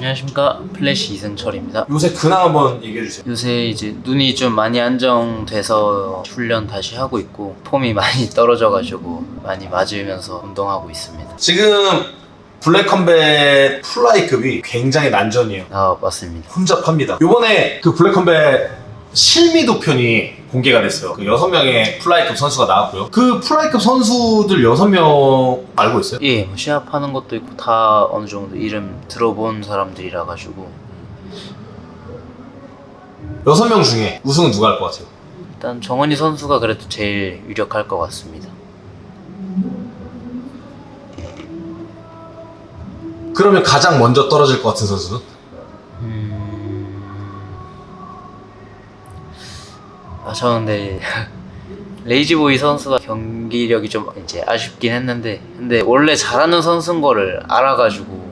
안녕하십니까 플래시 이승철입니다. 요새 근황 한번 얘기해 주세요. 요새 이제 눈이 좀 많이 안정돼서 훈련 다시 하고 있고 폼이 많이 떨어져가지고 많이 맞으면서 운동하고 있습니다. 지금 블랙컴뱃 플라이급이 굉장히 난전이에요. 아 맞습니다. 혼잡합니다. 요번에 그 블랙컴뱃 실미도 편이 공개가 됐어요. 그 6명의 플라이급 선수가 나왔고요. 그 플라이급 선수들 6명 알고 있어요? 예, 뭐 시합하는 것도 있고 다 어느 정도 이름 들어본 사람들이라 가지고 6명 중에 우승은 누가 할 것 같아요? 일단 정원희 선수가 그래도 제일 유력할 것 같습니다. 그러면 가장 먼저 떨어질 것 같은 선수는? 아, 저 근데 레이지보이 선수가 경기력이 좀 이제 아쉽긴 했는데 근데 원래 잘하는 선수인 거를 알아가지고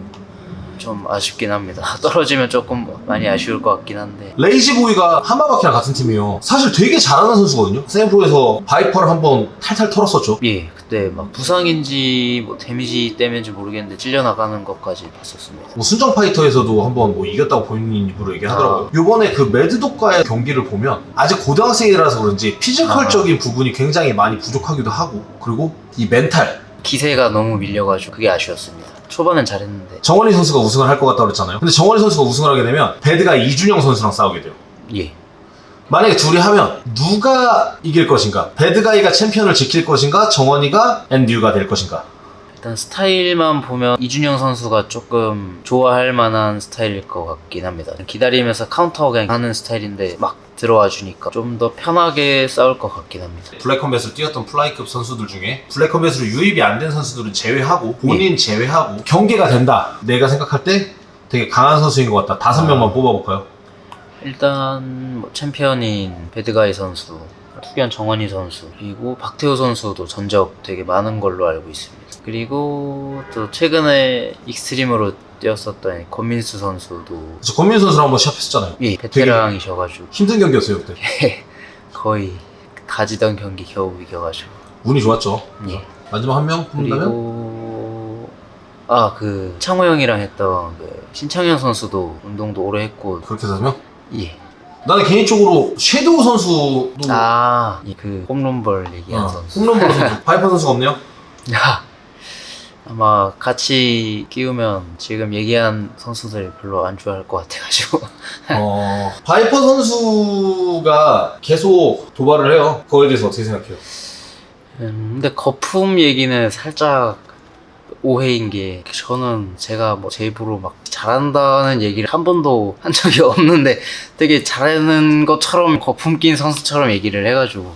좀 아쉽긴 합니다. 떨어지면 조금 많이 아쉬울 것 같긴 한데 레이지보이가 하마바키랑 같은 팀이에요. 사실 되게 잘하는 선수거든요. 세프로에서 바이퍼를 한번 탈탈 털었었죠. 예 그때 막 부상인지 뭐 데미지 때문인지 모르겠는데 찔려 나가는 것까지 봤었습니다. 뭐 순정 파이터에서도 한번 뭐 이겼다고 본인 입으로 얘기하더라고요. 요번에 그 매드독과의 경기를 보면 아직 고등학생이라서 그런지 피지컬적인 부분이 굉장히 많이 부족하기도 하고 그리고 이 멘탈 기세가 너무 밀려가지고 그게 아쉬웠습니다. 초반엔 잘했는데 정원희 선수가 우승을 할 것 같다고 그랬잖아요. 근데 정원희 선수가 우승을 하게 되면 배드가 이준영 선수랑 싸우게 돼요. 예 만약에 둘이 하면 누가 이길 것인가? 배드가이가 챔피언을 지킬 것인가? 정원이가 앤류가 될 것인가? 일단 스타일만 보면 이준영 선수가 조금 좋아할 만한 스타일일 것 같긴 합니다. 기다리면서 카운터 그냥 하는 스타일인데 막 들어와 주니까 좀 더 편하게 싸울 것 같긴 합니다. 블랙컴뱃을 뛰었던 플라이급 선수들 중에 블랙컴뱃으로 유입이 안 된 선수들은 제외하고 본인 제외하고 경계가 된다. 내가 생각할 때 되게 강한 선수인 것 같다. 다섯 명만 뽑아볼까요? 일단 뭐 챔피언인 배드가이 선수, 투견 정원희 선수, 그리고 박태호 선수도 전적 되게 많은 걸로 알고 있습니다. 그리고 또 최근에 익스트림으로 뛰었었던 권민수 선수도 그래서 권민 선수랑 한번 시합했었잖아요. 예, 베테랑이셔가지고 힘든 경기였어요 그때. 거의 가지던 경기 겨우 이겨가지고 운이 좋았죠. 예. 마지막 한 명 뽑는다면 그리고 아 그 창호 형이랑 했던 그 신창현 선수도 운동도 오래 했고 그렇게 되면 예. 나는 개인적으로 섀도우 선수도 아그 홈런볼 얘기한 어, 선수. 홈런볼 선수 바이퍼 선수가 없네요. 야, 아마 같이 끼우면 지금 얘기한 선수들 별로 안 좋아할 것 같아가지고 어, 바이퍼 선수가 계속 도발을 해요. 그거에 대해서 어떻게 생각해요? 음, 근데 거품 얘기는 살짝 오해인 게 저는 제가 뭐 제 입으로 막 잘한다는 얘기를 한 번도 한 적이 없는데 되게 잘하는 것처럼 거품 낀 선수처럼 얘기를 해가지고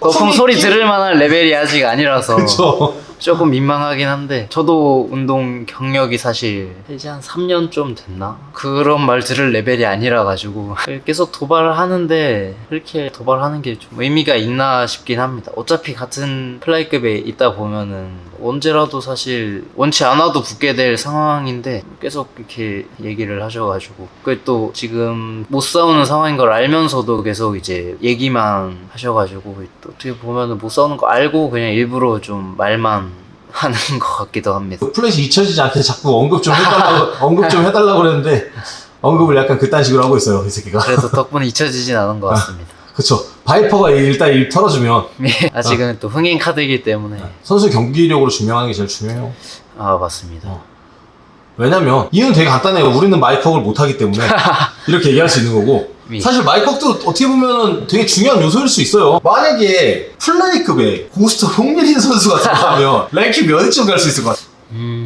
거품 소리 낀- 들을 만한 레벨이 아직 아니라서 그렇죠. 조금 민망하긴 한데 저도 운동 경력이 사실 이제 한 3년 좀 됐나? 그런 말 들을 레벨이 아니라 가지고 계속 도발을 하는데 그렇게 도발하는 게 좀 의미가 있나 싶긴 합니다. 어차피 같은 플라이급에 있다 보면은 언제라도 사실 원치 않아도 붙게 될 상황인데 계속 이렇게 얘기를 하셔가지고 그게 또 지금 못 싸우는 상황인 걸 알면서도 계속 이제 얘기만 하셔가지고 또 어떻게 보면은 못 싸우는 거 알고 그냥 일부러 좀 말만 하는 것 같기도 합니다. 그 플래시 잊혀지지 않게 자꾸 언급 좀 해달라고 언급 좀 해달라고 그랬는데 언급을 약간 그딴 식으로 하고 있어요 이 새끼가. 그래도 덕분에 잊혀지진 않은 것 같습니다. 그쵸. 바이퍼가 일단 일 털어주면 예, 아직은 또 흥행 카드이기 때문에 선수 경기력으로 증명하는 게 제일 중요해요. 아 맞습니다. 어. 왜냐면 이유는 되게 간단해요. 우리는 마이크업을 못하기 때문에 이렇게 얘기할 수 있는 거고 예. 사실 마이크업도 어떻게 보면은 되게 중요한 요소일 수 있어요. 만약에 플라이급에 고스트 홍민인 선수가 들어가면 랭킹 몇 위쯤 갈 수 있을 것 같아요. 음.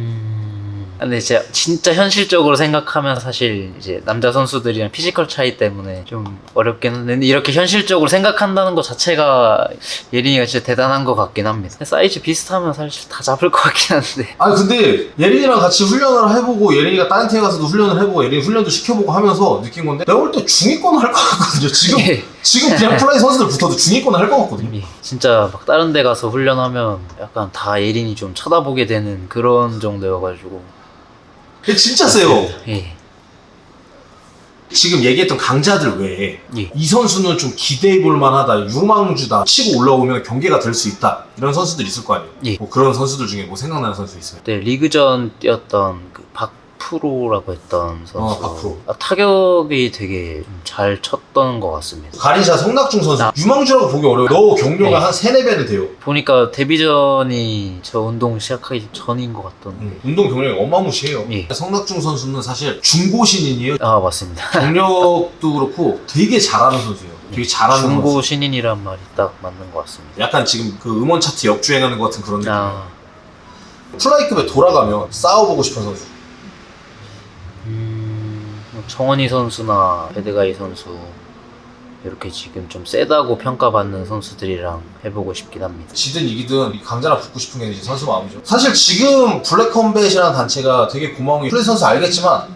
근데 제가 진짜 현실적으로 생각하면 사실 이제 남자 선수들이랑 피지컬 차이 때문에 좀 어렵긴 한데 이렇게 현실적으로 생각한다는 것 자체가 예린이가 진짜 대단한 것 같긴 합니다. 사이즈 비슷하면 사실 다 잡을 것 같긴 한데. 아니 근데 예린이랑 같이 훈련을 해보고 예린이가 다른 팀에 가서도 훈련을 해보고 예린이 훈련도 시켜보고 하면서 느낀 건데 내가 볼 때 중위권을 할것 같거든요. 지금 예. 지금 그냥 플라이 선수들 붙어도 중위권을 할것 같거든요. 예, 진짜 막 다른 데 가서 훈련하면 약간 다 예린이 좀 쳐다보게 되는 그런 정도여가지고. 근데 진짜 세요. 예. 지금 얘기했던 강자들 외에 예. 이 선수는 좀 기대해 볼 만하다, 유망주다, 치고 올라오면 경계가 될 수 있다 이런 선수들 있을 거 아니에요. 예. 뭐 그런 선수들 중에 뭐 생각나는 선수 있어요? 그때 리그전 뛰었던 그 박 프 박프로라고 했던 선수. 어, 박프로. 아, 타격이 되게 좀잘 쳤던 것 같습니다. 가린샤 성낙중 선수 나- 유망주라고 보기 어려워요. 너 경료가 네. 한 3, 4배는 돼요. 보니까 데뷔전이 저 운동 시작하기 전인 것 같던. 음, 운동 경력이 어마무시해요. 예. 성낙중 선수는 사실 중고 신인이에요. 아 맞습니다. 경력도 그렇고 되게 잘하는 선수예요. 되게 잘하는 중고 선수. 신인이란 말이 딱 맞는 것 같습니다. 약간 지금 그 음원 차트 역주행하는 것 같은 그런 느낌. 아, 플라이급에 돌아가면 싸워보고 싶은 선수. 음, 정원희 선수나 베드가이 선수 이렇게 지금 좀 세다고 평가받는 선수들이랑 해보고 싶긴 합니다. 지든 이기든 이 강자나 붙고 싶은 게 이제 선수 마음이죠. 사실 지금 블랙컴뱃이라는 단체가 되게 고마운 게 플레이 선수 알겠지만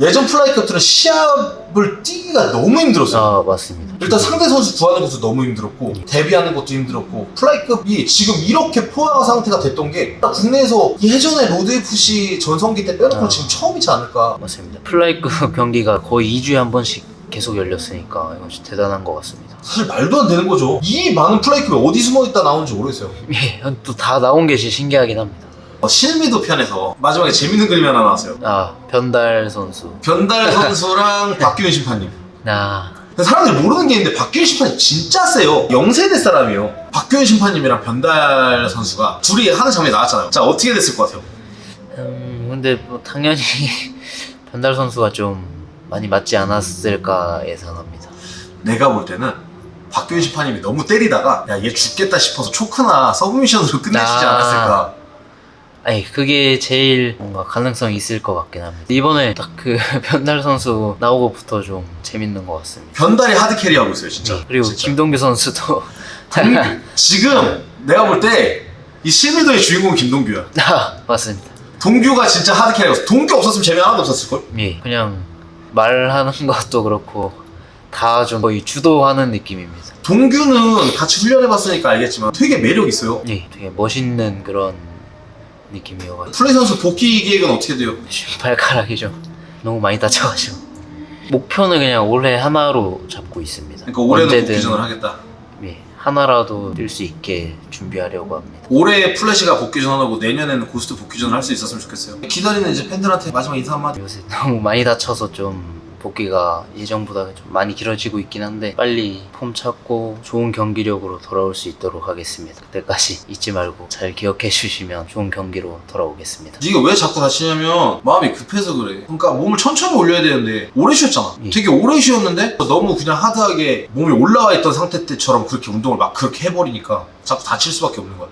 예전 플라이급들은 시합 을 뛰기가 너무 힘들었어요. 아 맞습니다. 일단 상대 선수 구하는 것도 너무 힘들었고 데뷔하는 것도 힘들었고 플라이급이 지금 이렇게 포화가 상태가 됐던 게 국내에서 예전에 로드 FC 전성기 때 빼놓고 아. 지금 처음이지 않을까 맞습니다. 플라이급 경기가 거의 2주에 한 번씩 계속 열렸으니까 이건 진짜 대단한 것 같습니다. 사실 말도 안 되는 거죠 이 많은 플라이급이 어디 숨어 있다 나오는지 모르겠어요 예, 또 다 나온 게 진짜 신기하긴 합니다. 어, 실미도 편에서 마지막에 재밌는 그림이 하나 나왔어요 아 변달 선수. 변달 선수랑 박규현 심판님 아 근데 사람들이 모르는 게 있는데 박규현 심판이 진짜 세요. 0세대 사람이에요. 박규현 심판님이랑 변달 선수가 둘이 하는 장면이 나왔잖아요. 자 어떻게 됐을 것 같아요? 음, 근데 뭐 당연히 변달 선수가 좀 많이 맞지 않았을까 예상합니다. 내가 볼 때는 박규현 심판님이 너무 때리다가 야 얘 죽겠다 싶어서 초크나 서브미션으로 끝내시지 아. 않았을까. 아니 그게 제일 뭔가 가능성이 있을 것 같긴 합니다. 이번에 딱 그 변달 선수 나오고부터 좀 재밌는 것 같습니다. 변달이 하드 캐리하고 있어요 진짜. 네, 그리고 진짜. 김동규 선수도 지금 내가 볼 때 이 실미도의 주인공 은 김동규야. 아, 맞습니다. 동규가 진짜 하드 캐리였어. 동규 없었으면 재미 하나도 없었을 걸? 예, 그냥 말하는 것도 그렇고 다 좀 거의 주도하는 느낌입니다. 동규는 같이 훈련해 봤으니까 알겠지만 되게 매력 있어요. 예, 되게 멋있는 그런 느낌이어가지고 플레이 선수 복귀 계획은 어떻게 돼요? 발가락이 좀 너무 많이 다쳐가지고 목표는 그냥 올해 하나로 잡고 있습니다. 그러니까 올해는 언제든, 복귀전을 하겠다. 예, 하나라도 뛸 수 있게 준비하려고 합니다. 올해 플래시가 복귀전하고 내년에는 고스트 복귀전을 할 수 있었으면 좋겠어요. 기다리는 이제 팬들한테 마지막 인사 한마디. 요새 너무 많이 다쳐서 좀 복귀가 예전보다 좀 많이 길어지고 있긴 한데 빨리 폼 찾고 좋은 경기력으로 돌아올 수 있도록 하겠습니다. 그때까지 잊지 말고 잘 기억해 주시면 좋은 경기로 돌아오겠습니다. 네가 왜 자꾸 다치냐면 마음이 급해서 그래. 그러니까 몸을 천천히 올려야 되는데 오래 쉬었잖아. 예. 되게 오래 쉬었는데 너무 그냥 하드하게 몸이 올라와 있던 상태 때처럼 그렇게 운동을 막 그렇게 해버리니까 자꾸 다칠 수밖에 없는 거야.